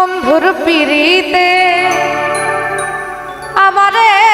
বন্ধুর পিড়িতে আমারে